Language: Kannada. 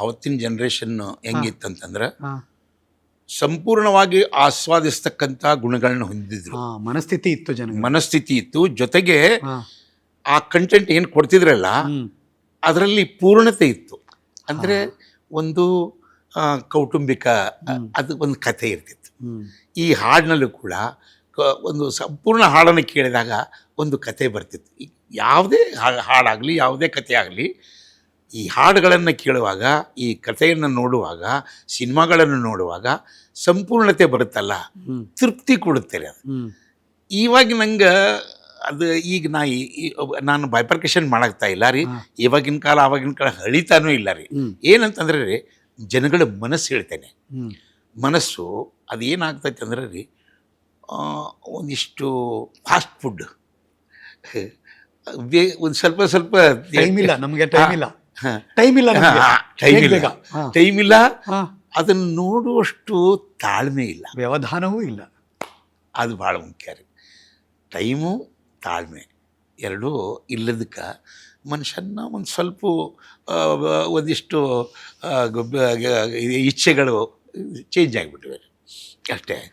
ಅವತ್ತಿನ ಜನ್ರೇಷನ್ ಹೆಂಗಿತ್ತಂತಂದ್ರೆ ಸಂಪೂರ್ಣವಾಗಿ ಆಸ್ವಾದಿಸ್ತಕ್ಕಂಥ ಗುಣಗಳನ್ನ ಹೊಂದಿದ್ರು. ಮನಸ್ಥಿತಿ ಇತ್ತು ಜನ ಮನಸ್ಥಿತಿ ಇತ್ತು. ಜೊತೆಗೆ ಆ ಕಂಟೆಂಟ್ ಏನು ಕೊಡ್ತಿದ್ರಲ್ಲ ಅದರಲ್ಲಿ ಪೂರ್ಣತೆ ಇತ್ತು. ಅಂದರೆ ಒಂದು ಕೌಟುಂಬಿಕ ಅದು ಒಂದು ಕಥೆ ಇರ್ತಿತ್ತು. ಈ ಹಾಡಿನಲ್ಲೂ ಕೂಡ ಒಂದು ಸಂಪೂರ್ಣ ಹಾಡನ್ನು ಕೇಳಿದಾಗ ಒಂದು ಕತೆ ಬರ್ತಿತ್ತು. ಯಾವುದೇ ಹಾಡಾಗಲಿ ಯಾವುದೇ ಕಥೆ ಆಗಲಿ ಈ ಹಾಡುಗಳನ್ನು ಕೇಳುವಾಗ ಈ ಕಥೆಯನ್ನು ನೋಡುವಾಗ ಸಿನಿಮಾಗಳನ್ನು ನೋಡುವಾಗ ಸಂಪೂರ್ಣತೆ ಬರುತ್ತಲ್ಲ? ತೃಪ್ತಿ ಕೊಡುತ್ತೆ ಅದು. ಇವಾಗ ನಂಗೆ ಅದು ಈಗ ನಾ ಈ- ನಾನು ಬೈಪರ್ಕೇಶನ್ ಮಾಡಾಕ್ತಾ ಇಲ್ಲ ರೀ. ಇವಾಗಿನ ಕಾಲ ಆವಾಗಿನ ಕಾಲ ಹಳಿತಾನೂ ಇಲ್ಲ ರೀ. ಏನಂತಂದ್ರೆ ರೀ ಜನಗಳ ಮನಸ್ಸು ಹೇಳ್ತೇನೆ. ಮನಸ್ಸು ಅದು ಏನಾಗ್ತೈತೆ ಅಂದ್ರೆ ರೀ ಒಂದಿಷ್ಟು ಫಾಸ್ಟ್ ಫುಡ್ ಒಂದು ಸ್ವಲ್ಪ ಸ್ವಲ್ಪ ಟೈಮ್ ಇಲ್ಲ ನಮಗೆ ಟೈಮ್ ಇಲ್ಲ. ಟೈಮ್ ಇಲ್ಲ ಟೈಮ್ ಇಲ್ಲ. ಟೈಮ್ ಇಲ್ಲ. ಅದನ್ನ ನೋಡುವಷ್ಟು ತಾಳ್ಮೆ ಇಲ್ಲ. ವ್ಯವಧಾನವೂ ಇಲ್ಲ. ಅದು ಭಾಳ ಮುಖ್ಯ ರೀ. ಟೈಮು ತಾಳ್ಮೆ ಎರಡೂ ಇಲ್ಲದಕ್ಕೆ ಮನುಷ್ಯನ ಒಂದು ಸ್ವಲ್ಪ ಒಂದಿಷ್ಟು ಇಚ್ಛೆಗಳು ಚೇಂಜ್ ಆಗಿಬಿಟ್ಟಿವೆ ಅಷ್ಟೇ.